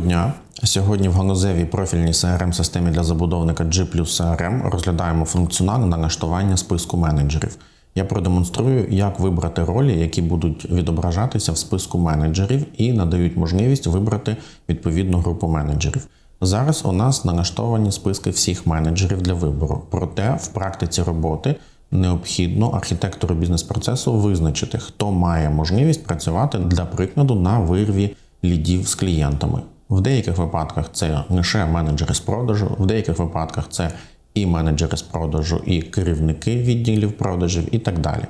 дня. Сьогодні в ганузевій профільній crm системі для забудовника G CRM розглядаємо функціонал налаштування списку менеджерів. Я продемонструю, як вибрати ролі, які будуть відображатися в списку менеджерів і надають можливість вибрати відповідну групу менеджерів. Зараз у нас налаштовані списки всіх менеджерів для вибору. Проте в практиці роботи необхідно архітектору бізнес-процесу визначити, хто має можливість працювати для прикладу на вирві лідів з клієнтами. В деяких випадках це лише менеджери з продажу, в деяких випадках це і менеджери з продажу, і керівники відділів продажів, і так далі.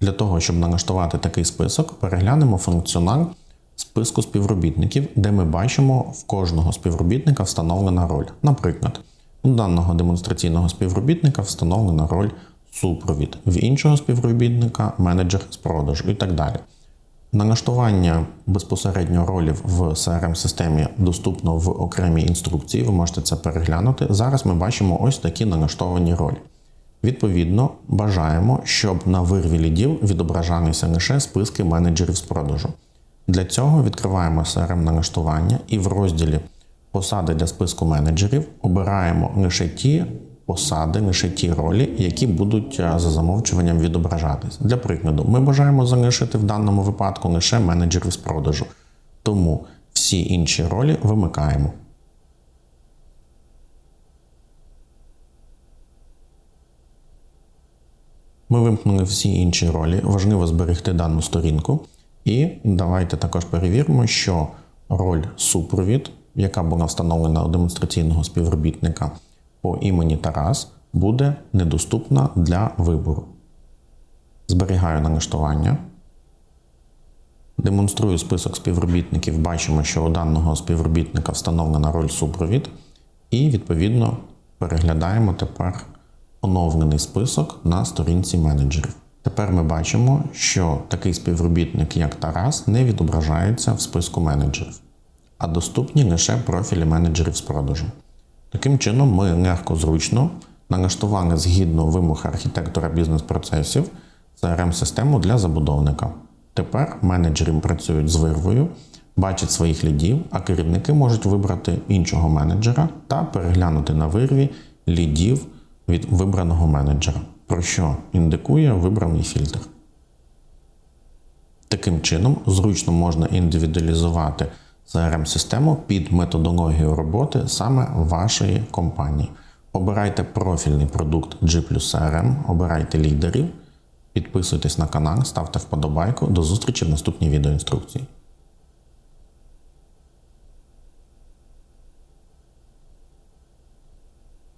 Для того, щоб налаштувати такий список, переглянемо функціонал списку співробітників, де ми бачимо в кожного співробітника встановлена роль. Наприклад, у даного демонстраційного співробітника встановлена роль супровід, в іншого співробітника менеджер з продажу і так далі. Налаштування безпосередньо ролів в crm системі доступно в окремій інструкції. Ви можете це переглянути. Зараз ми бачимо ось такі налаштовані ролі. Відповідно, бажаємо, щоб на вирві лідів відображалися лише списки менеджерів з продажу. Для цього відкриваємо crm налаштування і в розділі Посади для списку менеджерів обираємо лише ті посади, лише ті ролі, які будуть е, за замовчуванням відображатись. Для прикладу, ми бажаємо залишити в даному випадку лише менеджерів з продажу. Тому всі інші ролі вимикаємо. Ми вимкнули всі інші ролі. Важливо зберегти дану сторінку. І давайте також перевіримо, що роль супровід, яка була встановлена у демонстраційного співробітника по імені Тарас, буде недоступна для вибору. Зберігаю налаштування. Демонструю список співробітників. Бачимо, що у даного співробітника встановлена роль супровід. І, відповідно, переглядаємо тепер оновлений список на сторінці менеджерів. Тепер ми бачимо, що такий співробітник, як Тарас, не відображається в списку менеджерів, а доступні лише профілі менеджерів з продажу. Таким чином, ми легко зручно налаштували згідно вимог архітектора бізнес-процесів crm систему для забудовника. Тепер менеджери працюють з вирвою, бачать своїх лідів, а керівники можуть вибрати іншого менеджера та переглянути на вирві лідів від вибраного менеджера, про що індикує вибраний фільтр. Таким чином, зручно можна індивідуалізувати crm систему під методологію роботи саме вашої компанії. Обирайте профільний продукт G CRM, обирайте лідерів, підписуйтесь на канал, ставте вподобайку. До зустрічі в наступній відеоінструкції.